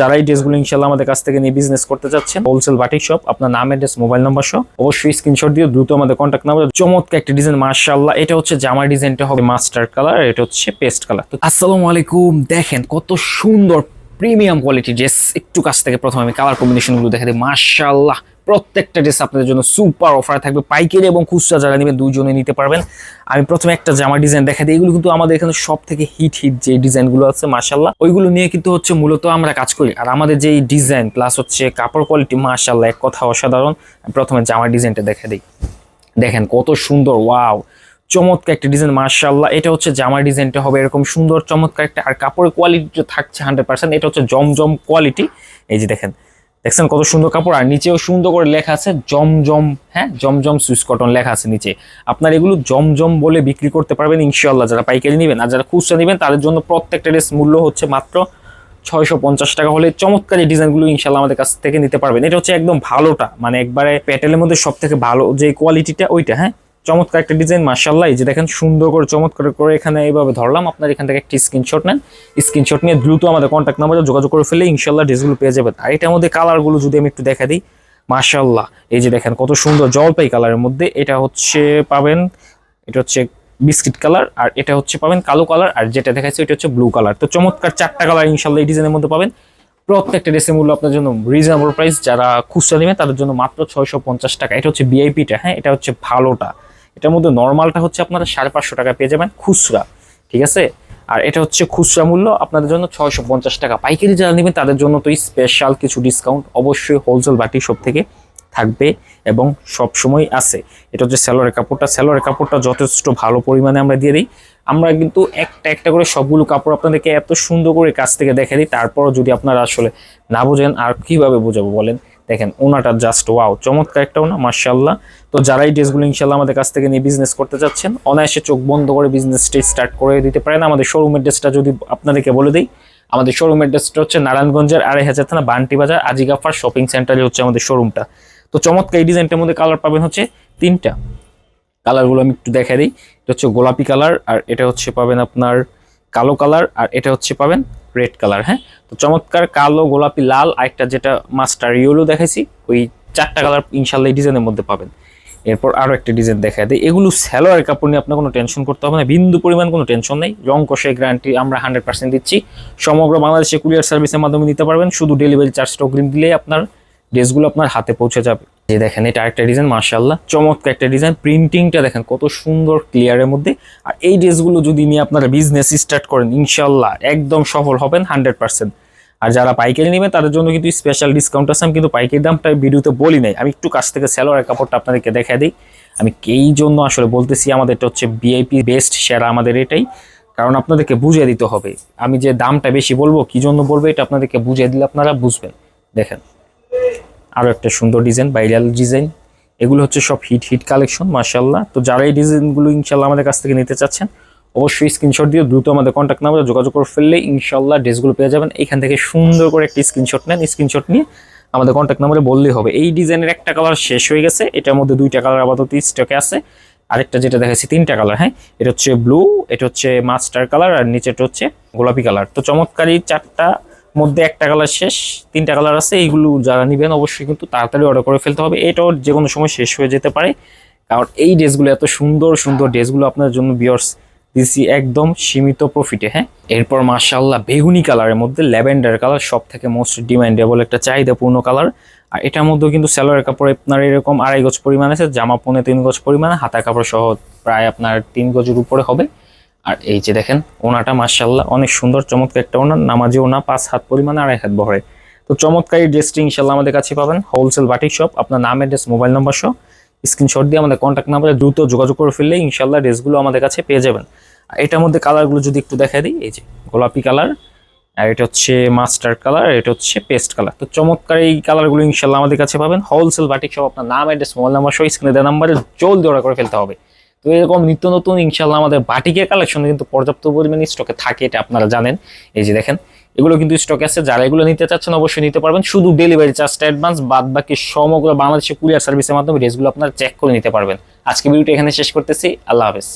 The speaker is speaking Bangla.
যারা এই ড্রেসগুলো ইনশাল্লাহ আমাদের কাছ থেকে নিয়ে বিজনেস করতে চাচ্ছেন হোলসেল বাটিক শপ আপনার নাম অ্যাড্রেস মোবাইল নাম্বার সহ অবশ্যই স্ক্রিনশট দিয়ে দ্রুত আমাদের কন্ট্যাক্ট নাম্বার চমৎকার একটা ডিজাইন মার্শাল্লাহ এটা হচ্ছে জামার ডিজাইনটা হবে মাস্টার কালার এটা হচ্ছে পেস্ট কালার তো আসসালামু আলাইকুম। দেখেন কত সুন্দর প্রিমিয়াম কোয়ালিটি ড্রেস একটু কাছ থেকে প্রথমে আমি কালার কম্বিনেশনগুলো দেখা দিই। মার্শাল্লাহ প্রত্যেকটা ড্রেস আপনাদের জন্য সুপার অফার থাকবে। পাইকারি এবং খুচরা যারা নেবেন দুইজনে নিতে পারবেন। আমি প্রথমে একটা জামার ডিজাইন দেখা দিই। এগুলো কিন্তু আমাদের এখানে সব থেকে হিট হিট যে ডিজাইনগুলো আছে মার্শাল্লাহ ওইগুলো নিয়ে কিন্তু হচ্ছে মূলত আমরা কাজ করি। আর আমাদের যে ডিজাইন প্লাস হচ্ছে কাপড় কোয়ালিটি মার্শাল্লাহ এক কথা অসাধারণ। প্রথমে জামার ডিজাইনটা দেখা দিই। দেখেন কত সুন্দর ওয়াও চমৎকার একটা ডিজাইন মার্শাল্লাহ এটা হচ্ছে জামার ডিজাইনটা হবে এরকম সুন্দর, চমৎকার একটা। আর কাপড়ের কোয়ালিটি থাকছে হান্ড্রেড পার্সেন্ট এটা হচ্ছে জমজম কোয়ালিটি এই যে দেখেন দেখছেন কত সুন্দর কাপড়? আর নিচেও সুন্দর করে লেখা আছে জমজম হ্যাঁ? জমজম সুইস কটন লেখা আছে নিচে। আপনার এগুলো জমজম বলে বিক্রি করতে পারবেন ইনশাল্লাহ যারা পাইকারি নেবেন আর যারা খুচরা নেবেন, তাদের জন্য প্রত্যেকটা ড্রেস মূল্য হচ্ছে মাত্র ছয়শো পঞ্চাশ টাকা। হলে চমৎকার ডিজাইনগুলো ইনশাল্লাহ আমাদের কাছ থেকে নিতে পারবেন। এটা হচ্ছে একদম ভালোটা মানে একবারে প্যাটেলের মধ্যে সব থেকে ভালো যে কোয়ালিটিটা, ওইটা হ্যাঁ? চমৎকার একটা ডিজাইন মার্শাল্লাহ যে দেখেন, সুন্দর করে, চমৎকার করে এখানে এইভাবে ধরলাম। আপনার এখান থেকে একটি স্ক্রিনশট নেন। স্ক্রিনশট নিয়ে দ্রুত আমাদের কন্ট্যাক্ট নাম্বারে যোগাযোগ করে ফেলে ইনশাল্লাহ ড্রেসগুলো পেয়ে যাবেন। আর এটার মধ্যে কালারগুলো যদি আমি একটু দেখা দিই মার্শাল্লাহ এই যে দেখেন, কত সুন্দর জলপাই কালারের মধ্যে। এটা হচ্ছে পাবেন, এটা হচ্ছে বিস্কিট কালার আর এটা হচ্ছে পাবেন কালো কালার আর যেটা দেখাচ্ছে এটা হচ্ছে ব্লু কালার তো চমৎকার চারটা কালার ইনশাল্লাহ এই ডিজাইনের মধ্যে পাবেন। প্রত্যেকটা ড্রেসের মূল্য আপনার জন্য রিজনেবল প্রাইস যারা খুচরা নেবেন, তাদের জন্য মাত্র ছয়শো পঞ্চাশ টাকা। এটা হচ্ছে ভিআইপিটা হ্যাঁ? এটা হচ্ছে ভালোটা। এটার মধ্যে নর্মালটা হচ্ছে আপনারা সাড়ে পাঁচশো টাকা পেয়ে যাবেন খুচরা, ঠিক আছে? আর এটা হচ্ছে খুচরা মূল্য, আপনাদের জন্য ছয়শো পঞ্চাশ টাকা। পাইকারি যারা নেবেন, তাদের জন্য তো স্পেশাল কিছু ডিসকাউন্ট অবশ্যই হোলসেল বাটি সব থেকে থাকবে এবং সব সময় আছে। এটা হচ্ছে স্যালোয়ারের কাপড়টা। স্যালোয়ারের কাপড়টা যথেষ্ট ভালো পরিমাণে আমরা দিয়ে দিই। আমরা কিন্তু একটা একটা করে সবগুলো কাপড় আপনাদেরকে এত সুন্দর করে কাছ থেকে দেখে দিই। তারপরও যদি আপনারা আসলে না বোঝেন, আর কীভাবে বোঝাবো বলেন? দেখেন, ওনাটা জাস্ট ওয়াও চমৎকার একটা ওনা মার্শাল্লাহ তো যারা এই ড্রেসগুলো ইনশাল্লাহ আমাদের কাছ থেকে নিয়ে বিজনেস করতে চাচ্ছেন, অনায়াসে চোখ বন্ধ করে বিজনেসটি স্টার্ট করে দিতে পারেন। আমাদের শোরুমের ড্রেসটা যদি আপনাদেরকে বলে দিই, আমাদের শোরুমের ড্রেসটা হচ্ছে নারায়ণগঞ্জের আড়াই হাজার থানা বান্টি বাজার, আজিগাফার শপিং সেন্টারে হচ্ছে আমাদের শোরুমটা তো চমৎকার এই ডিজাইনটার মধ্যে কালার পাবেন হচ্ছে তিনটা। কালারগুলো আমি একটু দেখাই দিই। এটা হচ্ছে গোলাপি কালার আর এটা হচ্ছে পাবেন আপনার কালো কালার আর এটা হচ্ছে পাবেন রেড কালার হ্যাঁ? তো চমৎকার কালো, গোলাপি, লাল, আরেকটা যেটা মাস্টার ইয়েলো দেখাইছি, ওই চারটা কালার ইনশাল্লাহ ডিজাইনের মধ্যে পাবেন। এরপর আরও একটা ডিজাইন দেখা দেয় এগুলো স্যালোয়ার কাপড় নিয়ে আপনার কোনো টেনশন করতে হবে না, বিন্দু পরিমাণ কোনো টেনশন নেই। রং কষে গ্যারান্টি আমরা হান্ড্রেড পার্সেন্ট দিচ্ছি। সমগ্র বাংলাদেশে কুরিয়ার সার্ভিসের মাধ্যমে নিতে পারবেন। শুধু ডেলিভারি চার্জটা অগ্রিম দিলেই আপনার ড্রেসগুলো আপনার হাতে পৌঁছে যাবে। যে দেখেন, এটা আরেকটা ডিজাইন মার্শাল্লাহ চমৎকার একটা ডিজাইন প্রিন্টিংটা দেখেন, কত সুন্দর ক্লিয়ারের মধ্যে। আর এই ড্রেসগুলো যদি নিয়ে আপনারা বিজনেস স্টার্ট করেন ইনশাল্লাহ একদম সফল হবেন হান্ড্রেড পার্সেন্ট আর যারা পাইকারি নেবেন, তাদের জন্য কিন্তু স্পেশাল ডিসকাউন্ট আছে। আমি কিন্তু পাইকারি দামটা ভিডিওতে বলি নাই। আমি একটু কাছ থেকে স্যালোয়ার কাপড়টা আপনাদেরকে দেখা দিই। আমি এই জন্য আসলে বলতেছি আমাদের এটা হচ্ছে বিআইপি বেস্ট সেরা আমাদের এটাই। কারণ আপনাদেরকে বুঝিয়ে দিতে হবে। আমি যে দামটা বেশি বলব, কি জন্য বলব, এটা আপনাদেরকে বুঝিয়ে দিলে আপনারা বুঝবেন। দেখেন। আরও একটা সুন্দর ডিজাইন ভাইরাল ডিজাইন এগুলো হচ্ছে সব হিট হিট কালেকশন মার্শাল্লাহ তো যারা এই ডিজাইনগুলো ইনশাল্লাহ আমাদের কাছ থেকে নিতে চাচ্ছেন, অবশ্যই স্ক্রিনশট দিয়ে দ্রুত আমাদের কন্ট্যাক্ট নাম্বারে যোগাযোগ করে ফেললে ইনশাল্লাহ ড্রেসগুলো পেয়ে যাবেন। এখান থেকে সুন্দর করে একটি স্ক্রিনশট নেন। স্ক্রিনশট নিয়ে আমাদের কন্ট্যাক্ট নাম্বারে বললেই হবে। এই ডিজাইনের একটা কালার শেষ হয়ে গেছে। এটার মধ্যে দুইটা কালার আপাতত স্টকে আছে। আরেকটা যেটা দেখাচ্ছি তিনটা কালার হ্যাঁ? এটা হচ্ছে ব্লু এটা হচ্ছে মাস্টার কালার আর নিচেটা হচ্ছে গোলাপি কালার তো চমৎকারী চারটা মধ্যে একটা কালার শেষ, তিনটা কালার আছে, এইগুলো যারা নেবেন অবশ্যই কিন্তু তাড়াতাড়ি অর্ডার করে ফেলতে হবে। এটাও যে কোনো সময় শেষ হয়ে যেতে পারে। কারণ এই ড্রেসগুলো এত সুন্দর সুন্দর ড্রেসগুলো আপনার জন্য বিয়ার্স দিচ্ছি একদম সীমিত প্রফিটে হ্যাঁ? এরপর মার্শাল্লাহ বেগুনি কালারের মধ্যে ল্যাভেন্ডার কালার সব থেকে মোস্ট ডিমান্ডেবল একটা চাহিদাপূর্ণ কালার আর এটার মধ্যেও কিন্তু স্যালোয়ার কাপড় আপনার এরকম আড়াই গজ পরিমাণ আছে, জামা পনে তিন গজ পরিমাণে, হাতা কাপড় সহ প্রায় আপনার তিন গজের উপরে হবে। আর এই যে দেখেন, ওনাটা মার্শাল্লাহ অনেক সুন্দর, চমৎকার একটা ওনার নামাজি ওনা, পাঁচ হাত পরিমাণে আড়াই হাত বহরে। তো চমৎকার ড্রেসটি ইনশাল্লাহ আমাদের কাছে পাবেন হোলসেল বাটিক শপ আপনার নাম অ্যাড্রেস মোবাইল নাম্বার সহ স্ক্রিনশট দিয়ে আমাদের কন্ট্যাক্ট নাম্বারে দ্রুত যোগাযোগ করে ফেললে ইনশাল্লাহ ড্রেসগুলো আমাদের কাছে পেয়ে যাবেন। আর এটার মধ্যে কালারগুলো যদি একটু দেখা দিই, এই যে গোলাপি কালার আর এটা হচ্ছে মাস্টার কালার আর এটা হচ্ছে পেস্ট কালার তো চমৎকার এই কালারগুলো ইনশাল্লাহ আমাদের কাছে পাবেন হোলসেল বাটিক শপ আপনার নাম অ্যাড্রেস মোবাইল নাম্বার সহ স্ক্রিনে দেওয়া নাম্বারে জলদি অর্ডার করে ফেলতে হবে। তো এরকম নিত্য নতুন ইনশাল্লাহ আমাদের বাটিকের কালেকশন কিন্তু পর্যাপ্ত পরিমাণে স্টকে থাকে, এটা আপনারা জানেন। এই যে দেখেন, এগুলো কিন্তু স্টকে আছে, যারা এগুলো নিতে চাচ্ছেন অবশ্যই নিতে পারবেন। শুধু ডেলিভারি চার্জটা অ্যাডভান্স বাদ বাকি সমগ্র বাংলাদেশের কুরিয়ার সার্ভিসের মাধ্যমে ড্রেসগুলো আপনারা চেক করে নিতে পারবেন। আজকে ভিডিওটা এখানে শেষ করতেছি, আল্লাহ হাফেজ।